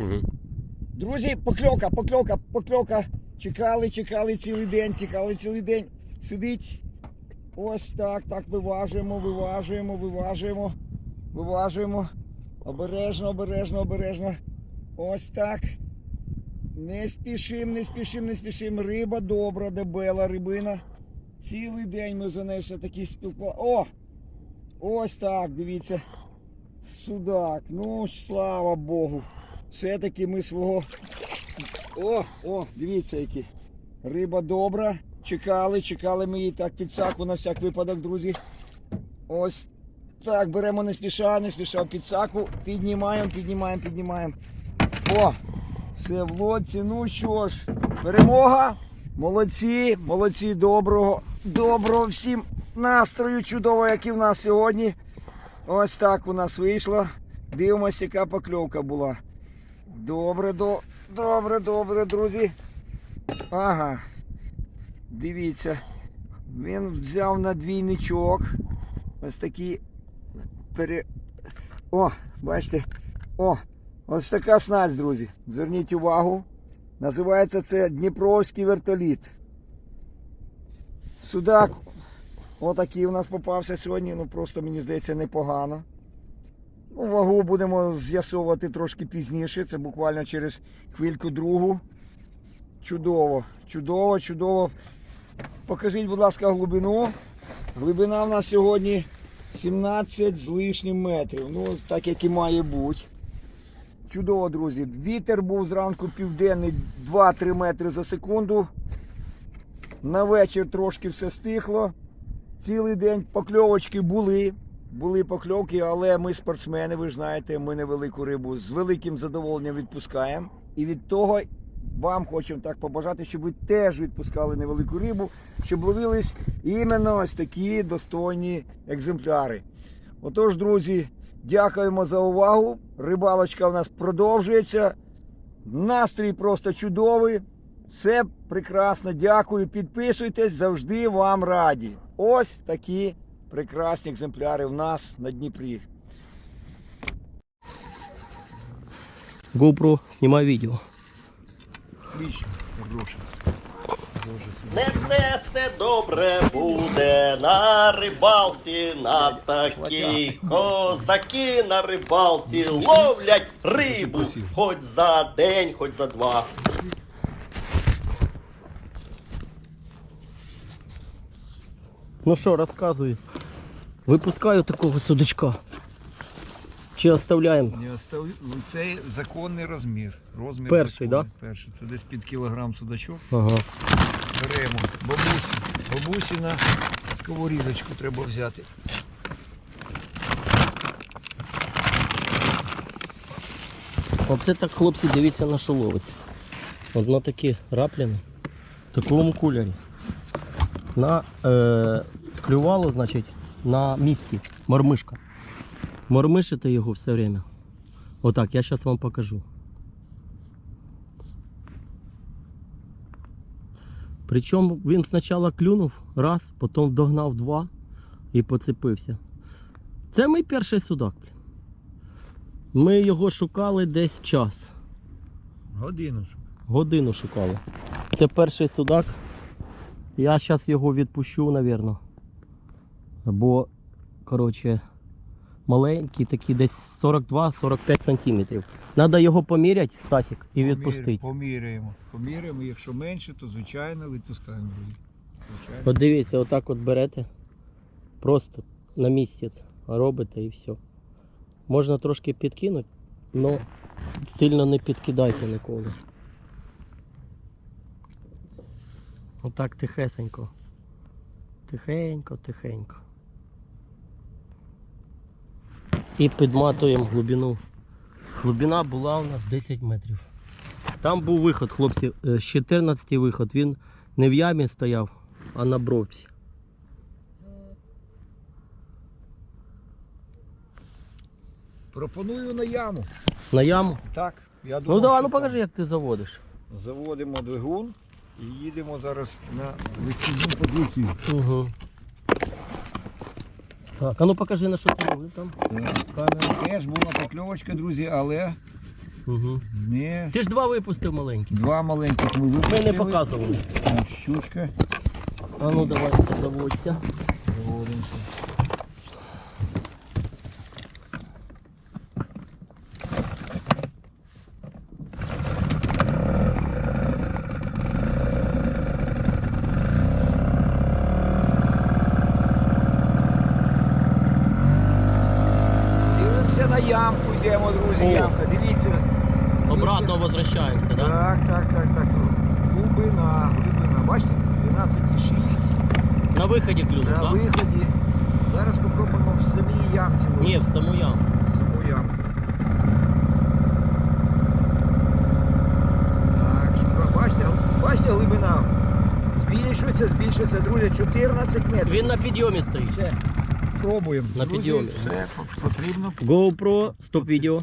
Угу. Друзі, покльовка, покльовка, покльовка. Чекали, чекали цілий день, чекали цілий день. Сидить. Ось так, так виважуємо, виважуємо, виважуємо, виважуємо. Обережно, обережно, обережно. Ось так. Не спішим, не спішим, не спішим. Риба добра, дебела рибина. Цілий день ми за нею все таки спілкувалися. О! Ось так, дивіться. Судак. Ну, слава Богу. Все-таки ми свого. О, о, дивіться які. Риба добра. Чекали, чекали ми її так під саку на всяк випадок, друзі. Ось так, беремо не спіша, не спіша під саку. Піднімаємо, піднімаємо, піднімаємо. О! Все в лодці. Ну що ж, перемога. Молодці, молодці, доброго, доброго всім настрою чудово, який в нас сьогодні. Ось так у нас вийшло. Дивимося, яка покльовка була. Добре, до... добре, добре, друзі. Ага. Дивіться. Він взяв на двійничок. Ось такі пере. О, бачите. О, ось така снасть, друзі. Зверніть увагу. Називається це Дніпровський вертоліт. Судак. Отакий у нас попався сьогодні. Ну просто мені здається непогано. Ну, вагу будемо з'ясовувати трошки пізніше. Це буквально через хвильку другу. Чудово, чудово, чудово. Покажіть, будь ласка, глибину. Глибина в нас сьогодні 17 з лишнім метрів. Ну, так як і має бути. Чудово, друзі. Вітер був зранку південний 2-3 метри за секунду. На вечір трошки все стихло. Цілий день покльовочки були. Були покльовки, але ми спортсмени, ви ж знаєте, ми невелику рибу з великим задоволенням відпускаємо. І від того вам хочемо так побажати, щоб ви теж відпускали невелику рибу, щоб ловились іменно ось такі достойні екземпляри. Отож, друзі, дякуємо за увагу. Рибалочка в нас продовжується. Настрій просто чудовий. Все прекрасно. Дякую. Підписуйтесь, завжди вам раді. Ось такі прекрасні екземпляри в нас на Дніпрі. GoPro, видео. Отлично, хороше. Несе все добре буде на рибалці, на такій козаки на рибалці ловлять рибу, хоч за день, хоч за два. Ну що, розказуй. Випускаю такого судачка. Чи оставляємо? Не остав... ну, Це законний розмір. Розмір Перший, законний. Перший. Це десь під кілограм судачок. Ага. Беремо. Бабусі. Бабусі на сковорідочку треба взяти. Оце так, хлопці, дивіться на що ловиться. Одно такі рапліни в такому кольорі. На е, клювало, значить, на місці. Мормишка. Мормишите його все время. Отак, я зараз вам покажу. Причому він спочатку клюнув раз, потім догнав два і поцепився. Це мій перший судак. Ми його шукали десь час. Годину. щоб. Годину шукали. Це перший судак. Я зараз його відпущу, напевно. Бо, коротше, маленький, такий десь 42-45 сантиметрів. Треба його поміряти, Стасік, і відпустити. Поміряємо. Поміряємо. Якщо менше, то звичайно відпускаємо. Звичайно. От дивіться, отак от берете. Просто на місяць робите і все. Можна трошки підкинути, але сильно не підкидайте ніколи. Отак тихесенько. Тихенько, тихенько. І підматуємо глибину. Глибина була у нас 10 метрів. Там був виход, хлопці, е, з 14 виход. Він не в ямі стояв, а на бровці. Пропоную на яму. На яму? Так. Я Ну думав, давай, що ну покажи, як ти заводиш. Заводимо двигун і їдемо зараз на висідну позицію. Угу. Так, а ну покажи на що ти робив там. Так. Камера. Теж була покльовочка, друзі, але Угу. Не. Ти ж два випустив маленькі. Два маленьких ми Ми випустили. не показували. Так, щучка. А ну давай заводься. Заводимося. Дивимося на ямку, йдемо, друзі, О. ямка. Дивіться. Обратно возвращаємося, так? Да? Так, так, так, так. Глибина, глибина. Бачите? 12,6 На виході клюнув, на так? виході. Зараз попробуємо в самій ямці. Ні, в. Саму ямку. Так, шука. Бачите, бачите глибина? Збільшується, збільшується, друзі, 14 метрів. Він на підйомі стоїть. Все, пробуємо. На підйомі. Все, потрібно. GoPro, стоп відео.